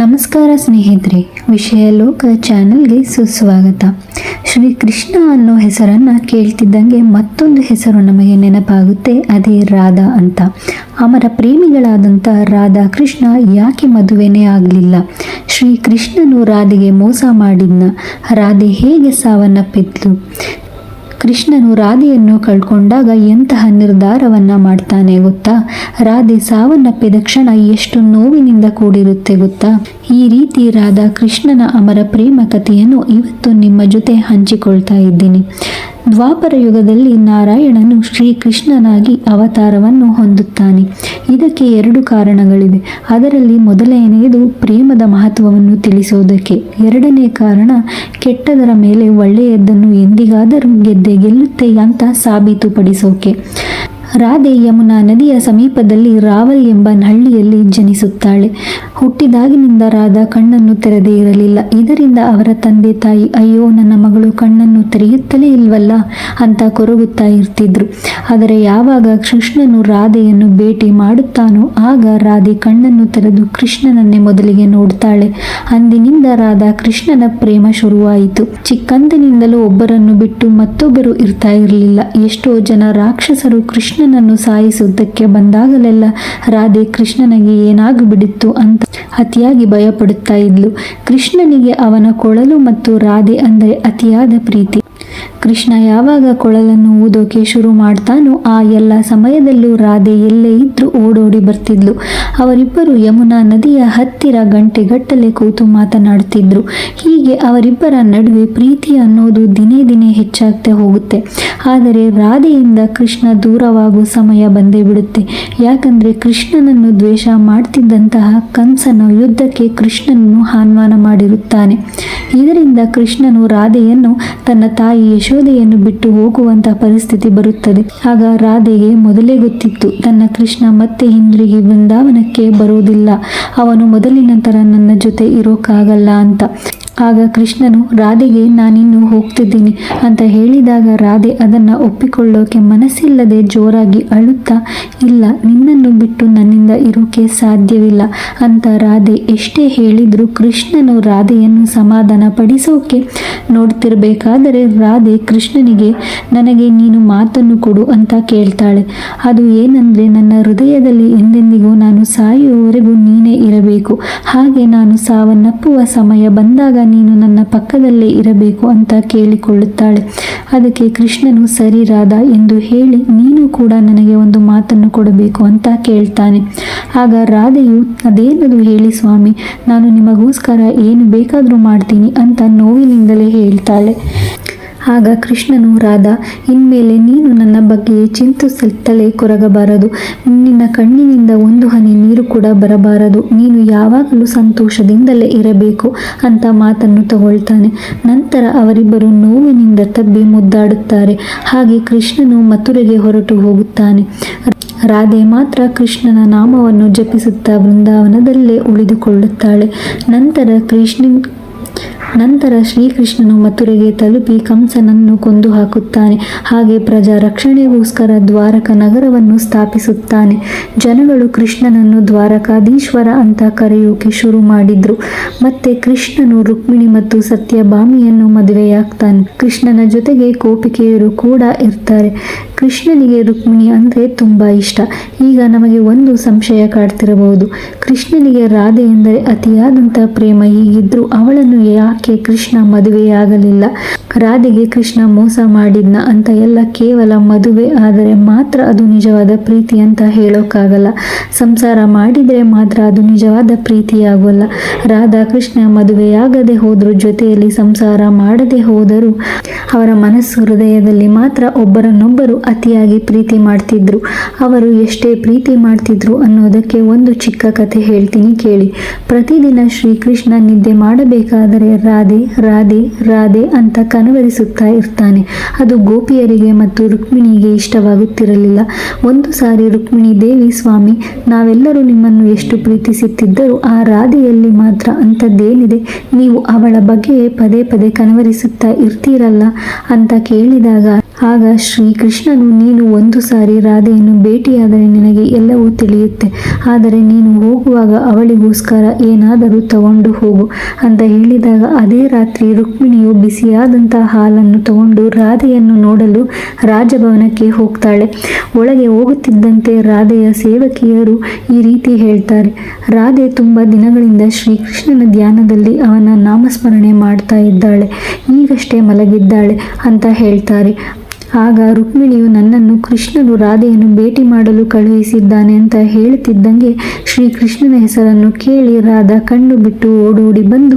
ನಮಸ್ಕಾರ ಸ್ನೇಹಿತರೆ, ವಿಷಯ ಲೋಕ ಚಾನೆಲ್ಗೆ ಸುಸ್ವಾಗತ. ಶ್ರೀ ಕೃಷ್ಣ ಅನ್ನೋ ಹೆಸರನ್ನು ಕೇಳ್ತಿದ್ದಂಗೆ ಮತ್ತೊಂದು ಹೆಸರು ನಮಗೆ ನೆನಪಾಗುತ್ತೆ, ಅದೇ ರಾಧಾ ಅಂತ. ಅಮರ ಪ್ರೇಮಿಗಳಾದಂಥ ರಾಧಾ ಕೃಷ್ಣ ಯಾಕೆ ಮದುವೆನೇ ಆಗಲಿಲ್ಲ? ಶ್ರೀ ಕೃಷ್ಣನು ರಾಧೆಗೆ ಮೋಸ ಮಾಡಿದ್ನ, ರಾಧೆ ಹೇಗೆ ಸಾವನ್ನಪ್ಪಿದ್ಲು? ಕೃಷ್ಣನು ರಾಧೆಯನ್ನು ಕಳ್ಕೊಂಡಾಗ ಎಂತಹ ನಿರ್ಧಾರವನ್ನ ಮಾಡ್ತಾನೆ ಗೊತ್ತಾ? ರಾಧೆ ಸಾವನ್ನಪ್ಪಿದ ಕ್ಷಣ ಎಷ್ಟು ನೋವಿನಿಂದ ಕೂಡಿರುತ್ತೆ ಗೊತ್ತಾ? ಈ ರೀತಿ ರಾಧಾ ಕೃಷ್ಣನ ಅಮರ ಪ್ರೇಮ ಕಥೆಯನ್ನು ಇವತ್ತು ನಿಮ್ಮ ಜೊತೆ ಹಂಚಿಕೊಳ್ತಾ ಇದ್ದೀನಿ. ದ್ವಾಪರ ಯುಗದಲ್ಲಿ ನಾರಾಯಣನು ಶ್ರೀಕೃಷ್ಣನಾಗಿ ಅವತಾರವನ್ನು ಹೊಂದುತ್ತಾನೆ. ಇದಕ್ಕೆ ಎರಡು ಕಾರಣಗಳಿವೆ. ಅದರಲ್ಲಿ ಮೊದಲನೆಯದು ಪ್ರೇಮದ ಮಹತ್ವವನ್ನು ತಿಳಿಸೋದಕ್ಕೆ. ಎರಡನೇ ಕಾರಣ, ಕೆಟ್ಟದರ ಮೇಲೆ ಒಳ್ಳೆಯದನ್ನು ಎಂದಿಗಾದರೂ ಗೆದ್ದೆ ಗೆಲ್ಲುತ್ತೆ ಅಂತ ಸಾಬೀತುಪಡಿಸೋಕೆ. ರಾಧೆ ಯಮುನಾ ನದಿಯ ಸಮೀಪದಲ್ಲಿ ರಾವಲ್ ಎಂಬ ಹಳ್ಳಿಯಲ್ಲಿ ಜನಿಸುತ್ತಾಳೆ. ಹುಟ್ಟಿದಾಗಿನಿಂದ ರಾಧಾ ಕಣ್ಣನ್ನು ತೆರೆದೇ ಇರಲಿಲ್ಲ. ಇದರಿಂದ ಅವರ ತಂದೆ ತಾಯಿ, ಅಯ್ಯೋ, ನನ್ನ ಮಗಳು ಕಣ್ಣನ್ನು ತೆರೆಯುತ್ತಲೇ ಇಲ್ವಲ್ಲ? ಅಂತ ಕೊರಗುತ್ತಾ ಇರ್ತಿದ್ರು. ಆದರೆ ಯಾವಾಗ ಕೃಷ್ಣನು ರಾಧೆಯನ್ನು ಭೇಟಿ ಮಾಡುತ್ತಾನೋ, ಆಗ ರಾಧೆ ಕಣ್ಣನ್ನು ತೆರೆದು ಕೃಷ್ಣನನ್ನೇ ಮೊದಲಿಗೆ ನೋಡ್ತಾಳೆ. ಅಂದಿನಿಂದ ರಾಧಾ ಕೃಷ್ಣನ ಪ್ರೇಮ ಶುರುವಾಯಿತು. ಚಿಕ್ಕಂದಿನಿಂದಲೂ ಒಬ್ಬರನ್ನು ಬಿಟ್ಟು ಮತ್ತೊಬ್ಬರು ಇರ್ತಾ ಇರಲಿಲ್ಲ. ಎಷ್ಟೋ ಜನ ರಾಕ್ಷಸರು ಕೃಷ್ಣನನ್ನು ಸಾಯಿಸುವುದಕ್ಕೆ ಬಂದಾಗಲೆಲ್ಲ ರಾಧೆ ಕೃಷ್ಣನಿಗೆ ಏನಾಗಿಬಿಡಿತ್ತು ಅಂತ ಅತಿಯಾಗಿ ಭಯಪಡುತ್ತಾ ಇದ್ಲು. ಕೃಷ್ಣನಿಗೆ ಅವನ ಕೊಳಲು ಮತ್ತು ರಾಧೆ ಅಂದರೆ ಅತಿಯಾದ ಪ್ರೀತಿ. ಕೃಷ್ಣ ಯಾವಾಗ ಕೊಳಲನ್ನು ಊದೋಕೆ ಶುರು ಮಾಡ್ತಾನೋ ಆ ಎಲ್ಲ ಸಮಯದಲ್ಲೂ ರಾಧೆ ಎಲ್ಲೇ ಇದ್ರೂ ಓಡೋಡಿ ಬರ್ತಿದ್ಲು. ಅವರಿಬ್ಬರು ಯಮುನಾ ನದಿಯ ಹತ್ತಿರ ಗಂಟೆಗಟ್ಟಲೆ ಕೂತು ಮಾತನಾಡುತ್ತಿದ್ರು. ಹೀಗೆ ಅವರಿಬ್ಬರ ನಡುವೆ ಪ್ರೀತಿ ಅನ್ನೋದು ದಿನೇ ದಿನೇ ಹೆಚ್ಚಾಗ್ತಾ ಹೋಗುತ್ತೆ. ಆದರೆ ರಾಧೆಯಿಂದ ಕೃಷ್ಣ ದೂರವಾಗುವ ಸಮಯ ಬಂದೇ ಬಿಡುತ್ತೆ. ಯಾಕಂದ್ರೆ ಕೃಷ್ಣನನ್ನು ದ್ವೇಷ ಮಾಡ್ತಿದ್ದಂತಹ ಕಂಸನ ಯುದ್ಧಕ್ಕೆ ಕೃಷ್ಣನನ್ನು ಆಹ್ವಾನ ಮಾಡಿರುತ್ತಾನೆ. ಇದರಿಂದ ಕೃಷ್ಣನು ರಾಧೆಯನ್ನು ತನ್ನ ತಾಯಿ ಯಶೋದೆಯನ್ನು ಬಿಟ್ಟು ಹೋಗುವಂತ ಪರಿಸ್ಥಿತಿ ಬರುತ್ತದೆ. ಆಗ ರಾಧೆಗೆ ಮೊದಲೇ ಗೊತ್ತಿತ್ತು ತನ್ನ ಕೃಷ್ಣ ಮತ್ತೆ ಹಿಂದಿರುಗಿ ವೃಂದಾವನಕ್ಕೆ ಬರುವುದಿಲ್ಲ. ಅವನು ಮೊದಲಿನ ನನ್ನ ಜೊತೆ ಇರೋಕ್ಕಾಗಲ್ಲ ಅಂತ. ಆಗ ಕೃಷ್ಣನು, ರಾಧೆಗೆ ನಾನಿನ್ನು ಹೋಗ್ತಿದ್ದೀನಿ ಅಂತ ಹೇಳಿದಾಗ ರಾಧೆ ಅದನ್ನು ಒಪ್ಪಿಕೊಳ್ಳೋಕೆ ಮನಸ್ಸಿಲ್ಲದೆ ಜೋರಾಗಿ ಅಳುತ್ತಾ, ಇಲ್ಲ, ನಿನ್ನನ್ನು ಬಿಟ್ಟು ನನ್ನಿಂದ ಇರೋಕೆ ಸಾಧ್ಯವಿಲ್ಲ ಅಂತ ರಾಧೆ ಎಷ್ಟೇ ಹೇಳಿದರೂ ಕೃಷ್ಣನು ರಾಧೆಯನ್ನು ಸಮಾಧಾನ ಪಡಿಸೋಕೆ ನೋಡ್ತಿರಬೇಕಾದರೆ ರಾಧೆ ಕೃಷ್ಣನಿಗೆ, ನನಗೆ ನೀನು ಮಾತನ್ನು ಕೊಡು ಅಂತ ಕೇಳ್ತಾಳೆ. ಅದು ಏನಂದರೆ, ನನ್ನ ಹೃದಯದಲ್ಲಿ ಎಂದೆಂದಿಗೂ ನಾನು ಸಾಯುವವರೆಗೂ ನೀನೇ ಇರಬೇಕು. ಹಾಗೆ ನಾನು ಸಾವನ್ನಪ್ಪುವ ಸಮಯ ಬಂದಾಗ ನೀನು ನನ್ನ ಪಕ್ಕದಲ್ಲೇ ಇರಬೇಕು ಅಂತ ಕೇಳಿಕೊಳ್ಳುತ್ತಾಳೆ. ಅದಕ್ಕೆ ಕೃಷ್ಣನು, ಸರಿ ರಾಧಾ, ಎಂದು ಹೇಳಿ ನೀನು ಕೂಡ ನನಗೆ ಒಂದು ಮಾತನ್ನು ಕೊಡಬೇಕು ಅಂತ ಕೇಳ್ತಾನೆ. ಆಗ ರಾಧೆಯು, ಅದೇನದು ಹೇಳಿ ಸ್ವಾಮಿ, ನಾನು ನಿಮಗೋಸ್ಕರ ಏನು ಬೇಕಾದರೂ ಮಾಡ್ತೀನಿ ಅಂತ ನೋವಿನಿಂದಲೇ ಹೇಳ್ತಾಳೆ. ಆಗ ಕೃಷ್ಣನು, ರಾಧ, ಇನ್ಮೇಲೆ ನೀನು ನನ್ನ ಬಗ್ಗೆ ಚಿಂತಿಸುತ್ತಲೇ ಕೊರಗಬಾರದು. ನಿನ್ನ ಕಣ್ಣಿನಿಂದ ಒಂದು ಹನಿ ನೀರು ಕೂಡ ಬರಬಾರದು. ನೀನು ಯಾವಾಗಲೂ ಸಂತೋಷದಿಂದಲೇ ಇರಬೇಕು ಅಂತ ಮಾತನ್ನು ತಗೊಳ್ತಾನೆ. ನಂತರ ಅವರಿಬ್ಬರು ನೋವಿನಿಂದ ತಬ್ಬಿ ಮುದ್ದಾಡುತ್ತಾರೆ. ಹಾಗೆ ಕೃಷ್ಣನು ಮಥುರೆಗೆ ಹೊರಟು ಹೋಗುತ್ತಾನೆ. ರಾಧೆ ಮಾತ್ರ ಕೃಷ್ಣನ ನಾಮವನ್ನು ಜಪಿಸುತ್ತಾ ಬೃಂದಾವನದಲ್ಲೇ ಉಳಿದುಕೊಳ್ಳುತ್ತಾಳೆ. ನಂತರ ಕೃಷ್ಣ ನಂತರ ಶ್ರೀಕೃಷ್ಣನು ಮಥುರೆಗೆ ತಲುಪಿ ಕಂಸನನ್ನು ಕೊಂದು ಹಾಕುತ್ತಾನೆ. ಹಾಗೆ ಪ್ರಜಾ ರಕ್ಷಣೆಗೋಸ್ಕರ ದ್ವಾರಕ ನಗರವನ್ನು ಸ್ಥಾಪಿಸುತ್ತಾನೆ. ಜನಗಳು ಕೃಷ್ಣನನ್ನು ದ್ವಾರಕಾಧೀಶ್ವರ ಅಂತ ಕರೆಯೋಕೆ ಶುರು ಮಾಡಿದ್ರು. ಮತ್ತೆ ಕೃಷ್ಣನು ರುಕ್ಮಿಣಿ ಮತ್ತು ಸತ್ಯಭಾಮಿಯನ್ನು ಮದುವೆಯಾಗ್ತಾನೆ. ಕೃಷ್ಣನ ಜೊತೆಗೆ ಕೋಪಿಕೆಯರು ಕೂಡ ಇರ್ತಾರೆ. ಕೃಷ್ಣನಿಗೆ ರುಕ್ಮಿಣಿ ಅಂದರೆ ತುಂಬ ಇಷ್ಟ. ಈಗ ನಮಗೆ ಒಂದು ಸಂಶಯ ಕಾಡ್ತಿರಬಹುದು. ಕೃಷ್ಣನಿಗೆ ರಾಧೆ ಎಂದರೆ ಅತಿಯಾದಂಥ ಪ್ರೇಮ ಹೀಗಿದ್ರು ಅವಳನ್ನು ಯಾಕೆ ಕೃಷ್ಣ ಮದುವೆಯಾಗಲಿಲ್ಲ. ರಾಧೆಗೆ ಕೃಷ್ಣ ಮೋಸ ಮಾಡಿದ್ನ ಅಂತ ಎಲ್ಲ ಕೇವಲ ಮದುವೆ, ಆದರೆ ಮಾತ್ರ ಅದು ನಿಜವಾದ ಪ್ರೀತಿ ಅಂತ ಹೇಳೋಕ್ಕಾಗಲ್ಲ. ಸಂಸಾರ ಮಾಡಿದರೆ ಮಾತ್ರ ಅದು ನಿಜವಾದ ಪ್ರೀತಿಯಾಗೋಲ್ಲ. ರಾಧಾ ಕೃಷ್ಣ ಮದುವೆಯಾಗದೆ ಹೋದ್ರು ಜೊತೆಯಲ್ಲಿ ಸಂಸಾರ ಮಾಡದೆ ಹೋದರೂ ಅವರ ಮನಸ್ಸು ಹೃದಯದಲ್ಲಿ ಮಾತ್ರ ಒಬ್ಬರನ್ನೊಬ್ಬರು ಅತಿಯಾಗಿ ಪ್ರೀತಿ ಮಾಡ್ತಿದ್ರು. ಅವರು ಎಷ್ಟೇ ಪ್ರೀತಿ ಮಾಡ್ತಿದ್ರು ಅನ್ನೋದಕ್ಕೆ ಒಂದು ಚಿಕ್ಕ ಕಥೆ ಹೇಳ್ತೀನಿ ಕೇಳಿ. ಪ್ರತಿದಿನ ಶ್ರೀಕೃಷ್ಣ ನಿದ್ದೆ ಮಾಡಬೇಕಾದರೆ ರಾಧೆ ರಾಧೆ ರಾಧೆ ಅಂತ ಕನವರಿಸುತ್ತಾ ಇರ್ತಾನೆ. ಅದು ಗೋಪಿಯರಿಗೆ ಮತ್ತು ರುಕ್ಮಿಣಿಗೆ ಇಷ್ಟವಾಗುತ್ತಿರಲಿಲ್ಲ. ಒಂದು ಸಾರಿ ರುಕ್ಮಿಣಿ, ದೇವಿ ಸ್ವಾಮಿ, ನಾವೆಲ್ಲರೂ ನಿಮ್ಮನ್ನು ಎಷ್ಟು ಪ್ರೀತಿಸುತ್ತಿದ್ದರೂ ಆ ರಾಧೆಯಲ್ಲಿ ಮಾತ್ರ ಅಂಥದ್ದೇನಿದೆ? ನೀವು ಅವಳ ಬಗ್ಗೆ ಪದೇ ಪದೇ ಕನವರಿಸುತ್ತಾ ಇರ್ತೀರಲ್ಲ? ಅಂತ ಕೇಳಿದಾಗ, ಆಗ ಶ್ರೀಕೃಷ್ಣನು, ನೀನು ಒಂದು ಸಾರಿ ರಾಧೆಯನ್ನು ಭೇಟಿಯಾದರೆ ನಿನಗೆ ಎಲ್ಲವೂ ತಿಳಿಯುತ್ತೆ. ಆದರೆ ನೀನು ಹೋಗುವಾಗ ಅವಳಿಗೋಸ್ಕರ ಏನಾದರೂ ತಗೊಂಡು ಹೋಗು ಅಂತ ಹೇಳಿದಾಗ ಅದೇ ರಾತ್ರಿ ರುಕ್ಮಿಣಿಯು ಬಿಸಿಯಾದಂತಹ ಹಾಲನ್ನು ತಗೊಂಡು ರಾಧೆಯನ್ನು ನೋಡಲು ರಾಜಭವನಕ್ಕೆ ಹೋಗ್ತಾಳೆ. ಒಳಗೆ ಹೋಗುತ್ತಿದ್ದಂತೆ ರಾಧೆಯ ಸೇವಕಿಯರು ಈ ರೀತಿ ಹೇಳ್ತಾರೆ, ರಾಧೆ ತುಂಬ ದಿನಗಳಿಂದ ಶ್ರೀಕೃಷ್ಣನ ಧ್ಯಾನದಲ್ಲಿ ಅವನ ನಾಮಸ್ಮರಣೆ ಮಾಡ್ತಾ ಇದ್ದಾಳೆ. ಈಗಷ್ಟೇ ಮಲಗಿದ್ದಾಳೆ ಅಂತ ಹೇಳ್ತಾರೆ. ಆಗ ರುಕ್ಮಿಣಿಯು ನನ್ನನ್ನು ಕೃಷ್ಣನು ರಾಧೆಯನ್ನು ಭೇಟಿ ಮಾಡಲು ಕಳುಹಿಸಿದ್ದಾನೆ ಅಂತ ಹೇಳುತ್ತಿದ್ದಂಗೆ ಶ್ರೀಕೃಷ್ಣನ ಹೆಸರನ್ನು ಕೇಳಿ ರಾಧಾ ಕಣ್ಣು ಬಿಟ್ಟು ಓಡೋಡಿ ಬಂದು,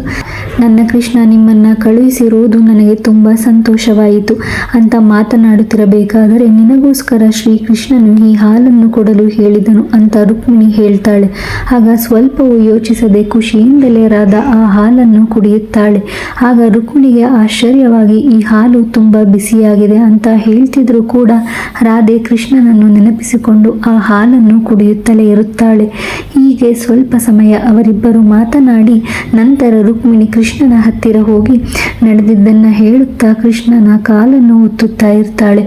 ನನ್ನ ಕೃಷ್ಣ ನಿಮ್ಮನ್ನ ಕಳುಹಿಸಿರುವುದು ನನಗೆ ತುಂಬ ಸಂತೋಷವಾಯಿತು. ಅಂತ ಮಾತನಾಡುತ್ತಿರಬೇಕಾದರೆ ನಿನಗೋಸ್ಕರ ಶ್ರೀಕೃಷ್ಣನು ಈ ಹಾಲನ್ನು ಕೊಡಲು ಹೇಳಿದನು ಅಂತ ರುಕ್ಮಿಣಿ ಹೇಳ್ತಾಳೆ. ಆಗ ಸ್ವಲ್ಪವೂ ಯೋಚಿಸದೆ ಖುಷಿಯಿಂದಲೇ ರಾಧಾ ಆ ಹಾಲನ್ನು ಕುಡಿಯುತ್ತಾಳೆ. ಆಗ ರುಕ್ಮಿಣಿಗೆ ಆಶ್ಚರ್ಯವಾಗಿ, ಈ ಹಾಲು ತುಂಬ ಬಿಸಿಯಾಗಿದೆ ಅಂತ ಹೇಳ್ತಿದ್ರು ಕೂಡ ರಾಧೆ ಕೃಷ್ಣನನ್ನು ನೆನಪಿಸಿಕೊಂಡು ಆ ಹಾಲನ್ನು ಕುಡಿಯುತ್ತಲೇ ಇರುತ್ತಾಳೆ. ಹೀಗೆ ಸ್ವಲ್ಪ ಸಮಯ ಅವರಿಬ್ಬರು ಮಾತನಾಡಿ ನಂತರ ರುಕ್ಮಿಣಿ ಕೃಷ್ಣನ ಹತ್ತಿರ ಹೋಗಿ ನಡೆದಿದ್ದನ್ನು ಹೇಳುತ್ತಾ ಕೃಷ್ಣನ ಕಾಲನ್ನು ಒತ್ತುತ್ತಾ ಇರ್ತಾಳೆ.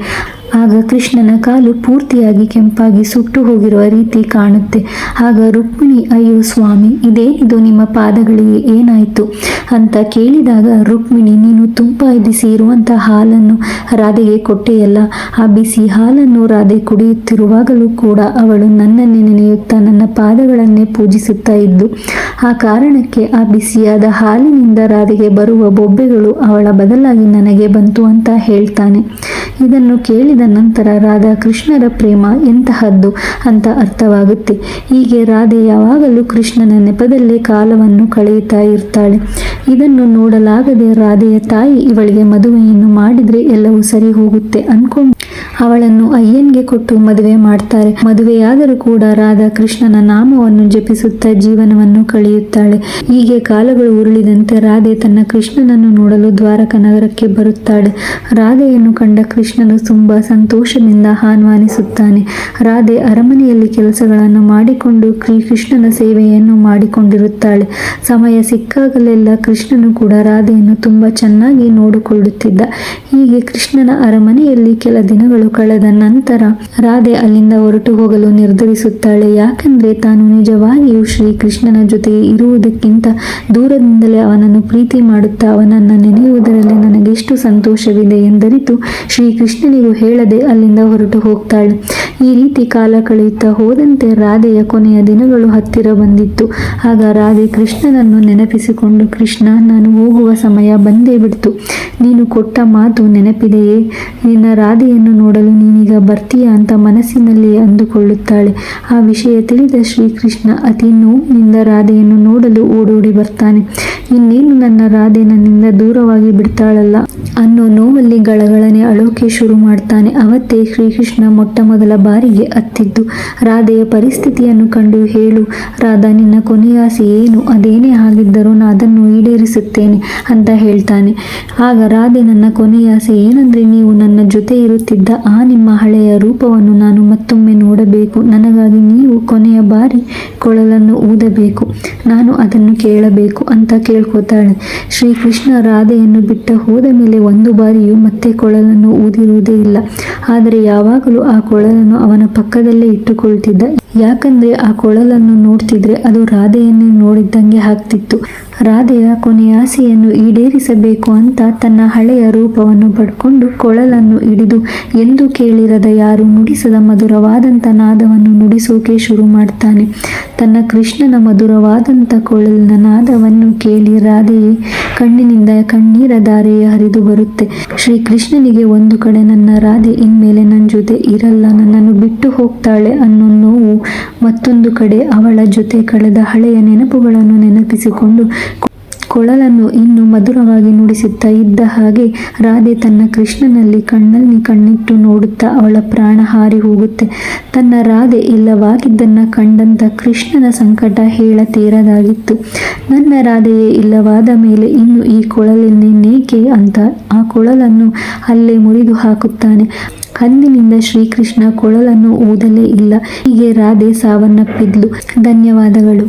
ಆಗ ಕೃಷ್ಣನ ಕಾಲು ಪೂರ್ತಿಯಾಗಿ ಕೆಂಪಾಗಿ ಸುಟ್ಟು ಹೋಗಿರುವ ರೀತಿ ಕಾಣುತ್ತೆ. ಆಗ ರುಕ್ಮಿಣಿ, ಅಯ್ಯೋ ಸ್ವಾಮಿ ಇದೇನಿದು ನಿಮ್ಮ ಪಾದಗಳಿಗೆ ಏನಾಯಿತು? ಅಂತ ಕೇಳಿದಾಗ ರುಕ್ಮಿಣಿ, ನೀನು ತುಂಬ ಎದಿಸಿ ಇರುವಂಥ ಹಾಲನ್ನು ರಾಧೆಗೆ ಕೊಟ್ಟೆಯಲ್ಲ ಆ ಬಿಸಿ ಹಾಲನ್ನು ರಾಧೆ ಕುಡಿಯುತ್ತಿರುವಾಗಲೂ ಕೂಡ ಅವಳು ನನ್ನನ್ನೇ ನೆನೆಯುತ್ತಾ ನನ್ನ ಪಾದಗಳನ್ನೇ ಪೂಜಿಸುತ್ತಾ ಇದ್ದು, ಆ ಕಾರಣಕ್ಕೆ ಆ ಬಿಸಿಯಾದ ಹಾಲಿನಿಂದ ರಾಧೆಗೆ ಬರುವ ಬೊಬ್ಬೆಗಳು ಅವಳ ಬದಲಾಗಿ ನನಗೆ ಬಂತು ಅಂತ ಹೇಳ್ತಾನೆ. ಇದನ್ನು ಕೇಳಿದ ನಂತರ ರಾಧಾ ಕೃಷ್ಣರ ಪ್ರೇಮ ಎಂತಹದ್ದು ಅಂತ ಅರ್ಥವಾಗುತ್ತೆ. ಹೀಗೆ ರಾಧೆ ಯಾವಾಗಲೂ ಕೃಷ್ಣನ ನೆಪದಲ್ಲೇ ಕಾಲವನ್ನು ಕಳೆಯುತ್ತಾ ಇರ್ತಾಳೆ. ಇದನ್ನು ನೋಡಲಾಗದೆ ರಾಧೆಯ ತಾಯಿ ಇವಳಿಗೆ ಮದುವೆಯನ್ನು ಮಾಡಿದರೆ ಎಲ್ಲವೂ ಸರಿ ಹೋಗುತ್ತೆ. ಅನ್ಕೊಂಡು ಅವಳನ್ನು ಅಯ್ಯನ್ಗೆ ಕೊಟ್ಟು ಮದುವೆ ಮಾಡ್ತಾರೆ. ಮದುವೆಯಾದರೂ ಕೂಡ ರಾಧಾ ಕೃಷ್ಣನ ನಾಮವನ್ನು ಜಪಿಸುತ್ತಾ ಜೀವನವನ್ನು ಕಳೆಯುತ್ತಾಳೆ. ಹೀಗೆ ಕಾಲಗಳು ಉರುಳಿದಂತೆ ರಾಧೆ ತನ್ನ ಕೃಷ್ಣನನ್ನು ನೋಡಲು ದ್ವಾರಕ ನಗರಕ್ಕೆ ಬರುತ್ತಾಳೆ. ರಾಧೆಯನ್ನು ಕಂಡ ಕೃಷ್ಣನು ತುಂಬಾ ಸಂತೋಷದಿಂದ ಆಹ್ವಾನಿಸುತ್ತಾನೆ. ರಾಧೆ ಅರಮನೆಯಲ್ಲಿ ಕೆಲಸಗಳನ್ನು ಮಾಡಿಕೊಂಡು ಕೃಷ್ಣನ ಸೇವೆಯನ್ನು ಮಾಡಿಕೊಂಡಿರುತ್ತಾಳೆ. ಸಮಯ ಸಿಕ್ಕಾಗಲೆಲ್ಲ ಕೃಷ್ಣನು ಕೂಡ ರಾಧೆಯನ್ನು ತುಂಬಾ ಚೆನ್ನಾಗಿ ನೋಡಿಕೊಳ್ಳುತ್ತಿದ್ದ. ಹೀಗೆ ಕೃಷ್ಣನ ಅರಮನೆಯಲ್ಲಿ ಕೆಲ ದಿನಗಳು ಕಳೆದ ನಂತರ ರಾಧೆ ಅಲ್ಲಿಂದ ಹೊರಟು ಹೋಗಲು ನಿರ್ಧರಿಸುತ್ತಾಳೆ. ಯಾಕಂದ್ರೆ ತಾನು ನಿಜವಾಗಿಯೂ ಶ್ರೀ ಕೃಷ್ಣನ ಜೊತೆ ಇರುವುದಕ್ಕಿಂತ ದೂರದಿಂದಲೇ ಅವನನ್ನು ಪ್ರೀತಿ ಮಾಡುತ್ತಾ ಅವನನ್ನು ನೆನೆಯುವುದರಲ್ಲಿ ನನಗೆಷ್ಟು ಸಂತೋಷವಿದೆ ಎಂದರಿತು ಶ್ರೀ ಕೃಷ್ಣನಿಗೂ ಹೇಳದೆ ಅಲ್ಲಿಂದ ಹೊರಟು ಹೋಗ್ತಾಳೆ. ಈ ರೀತಿ ಕಾಲ ಕಳೆಯುತ್ತಾ ಹೋದಂತೆ ರಾಧೆಯ ಕೊನೆಯ ದಿನಗಳು ಹತ್ತಿರ ಬಂದಿತ್ತು. ಆಗ ರಾಧೆ ಕೃಷ್ಣನನ್ನು ನೆನಪಿಸಿಕೊಂಡು, ಕೃಷ್ಣ, ನಾನು ಹೋಗುವ ಸಮಯ ಬಂದೇ ಬಿಡ್ತು. ನೀನು ಕೊಟ್ಟ ಮಾತು ನೆನಪಿದೆಯೇ? ನಿನ್ನ ರಾಧೆಯನ್ನು ನೋಡಲು ನೀನೀಗ ಬರ್ತೀಯ ಅಂತ ಮನಸ್ಸಿನಲ್ಲಿ ಅಂದುಕೊಳ್ಳುತ್ತಾಳೆ. ಆ ವಿಷಯ ತಿಳಿದ ಶ್ರೀಕೃಷ್ಣ ಅತಿ ನೋವಿನಿಂದ ರಾಧೆಯನ್ನು ನೋಡಲು ಓಡೋಡಿ ಬರ್ತಾನೆ. ಇನ್ನೇನು ನನ್ನ ರಾಧೆ ನನ್ನಿಂದ ದೂರವಾಗಿ ಬಿಡ್ತಾಳಲ್ಲ? ಅನ್ನೋ ನೋವಲ್ಲಿ ಗಳಗಳನೆ ಅಳೋಕೆ ಶುರು ಮಾಡ್ತಾನೆ. ಅವತ್ತೇ ಶ್ರೀಕೃಷ್ಣ ಮೊಟ್ಟ ಮೊದಲ ಬಾರಿಗೆ ಅತ್ತಿದ್ದು. ರಾಧೆಯ ಪರಿಸ್ಥಿತಿಯನ್ನು ಕಂಡು ಹೇಳು. ರಾಧಾ, ನಿನ್ನ ಕೊನೆಯಾಸೆ ಏನು? ಅದೇನೇ ಆಗಿದ್ದರೂ ನಾನು ಅದನ್ನು ಈಡೇರಿಸುತ್ತೇನೆ ಅಂತ ಹೇಳ್ತಾನೆ. ಆಗ ರಾಧೆ, ನನ್ನ ಕೊನೆಯಾಸೆ ಏನಂದ್ರೆ, ನೀವು ನನ್ನ ಜೊತೆ ಇರುತ್ತಿದ್ದ ಆ ನಿಮ್ಮ ಹಳೆಯ ರೂಪವನ್ನು ನಾನು ಮತ್ತೊಮ್ಮೆ ನೋಡಬೇಕು. ನನಗಾಗಿ ನೀವು ಕೊನೆಯ ಬಾರಿ ಕೊಳಲನ್ನು ಊದಬೇಕು. ನಾನು ಅದನ್ನು ಕೇಳಬೇಕು ಅಂತ ಕೇಳ್ಕೊತಾಳೆ. ಶ್ರೀಕೃಷ್ಣ ರಾಧೆಯನ್ನು ಬಿಟ್ಟ ಹೋದ ಮೇಲೆ ಒಂದು ಬಾರಿಯೂ ಮತ್ತೆ ಕೊಳಲನ್ನು ಊದಿರುವುದೇ ಇಲ್ಲ. ಆದರೆ ಯಾವಾಗಲೂ ಆ ಕೊಳಲನ್ನು ಅವನ ಪಕ್ಕದಲ್ಲೇ ಇಟ್ಟುಕೊಳ್ತಿದ್ದ. ಯಾಕಂದ್ರೆ ಆ ಕೊಳಲನ್ನು ನೋಡ್ತಿದ್ರೆ ಅದು ರಾಧೆಯನ್ನೇ ನೋಡಿದ್ದಂಗೆ ಆಗ್ತಿತ್ತು. ರಾಧೆಯ ಕೊನೆಯಾಸೆಯನ್ನು ಈಡೇರಿಸಬೇಕು ಅಂತ ತನ್ನ ಹಳೆಯ ರೂಪವನ್ನು ಪಡ್ಕೊಂಡು ಕೊಳಲನ್ನು ಹಿಡಿದು ಎಂದು ಕೇಳಿರದ ಯಾರು ನುಡಿಸದ ಮಧುರವಾದಂಥ ನಾದವನ್ನು ನುಡಿಸೋಕೆ ಶುರು ಮಾಡ್ತಾನೆ. ತನ್ನ ಕೃಷ್ಣನ ಮಧುರವಾದಂಥ ಕೊಳಲಿನ ನಾದವನ್ನು ಕೇಳಿ ರಾಧೆಯೇ, ಕಣ್ಣಿನಿಂದ ಕಣ್ಣೀರ ಧಾರೆಯ ಹರಿದು ಬರುತ್ತೆ. ಶ್ರೀ ಕೃಷ್ಣನಿಗೆ ಒಂದು ಕಡೆ ನನ್ನ ರಾಧೆ, ಇನ್ಮೇಲೆ ನನ್ನ ಜೊತೆ ಇರಲ್ಲ, ನನ್ನನ್ನು ಬಿಟ್ಟು ಹೋಗ್ತಾಳೆ ಅನ್ನೋ ನೋವು, ಮತ್ತೊಂದು ಕಡೆ ಅವಳ ಜೊತೆ ಕಳೆದ ಹಳೆಯ ನೆನಪುಗಳನ್ನು ನೆನಪಿಸಿಕೊಂಡು ಕೊಳಲನ್ನು ಇನ್ನು ಮಧುರವಾಗಿ ನುಡಿಸುತ್ತಾ ಇದ್ದ ಹಾಗೆ ರಾಧೆ ತನ್ನ ಕೃಷ್ಣನಲ್ಲಿ ಕಣ್ಣಲ್ಲಿ ಕಣ್ಣಿಟ್ಟು ನೋಡುತ್ತಾ ಅವಳ ಪ್ರಾಣ ಹಾರಿ ಹೋಗುತ್ತೆ. ತನ್ನ ರಾಧೆ ಇಲ್ಲವಾಗಿದ್ದನ್ನ ಕಂಡಂತ ಕೃಷ್ಣನ ಸಂಕಟ ಹೇಳತೀರದಾಗಿತ್ತು ನನ್ನ ರಾಧೆಯೇ ಇಲ್ಲವಾದ ಮೇಲೆ ಇನ್ನು ಈ ಕೊಳಲಿನೇಕೆ ಅಂತ ಆ ಕೊಳಲನ್ನು ಅಲ್ಲೇ ಮುರಿದು ಹಾಕುತ್ತಾನೆ. ಅಂದಿನಿಂದ ಶ್ರೀಕೃಷ್ಣ ಕೊಳಲನ್ನು ಓದಲೇ ಇಲ್ಲ. ಹೀಗೆ ರಾಧೆ ಸಾವನ್ನಪ್ಪಿದ್ಲು. ಧನ್ಯವಾದಗಳು.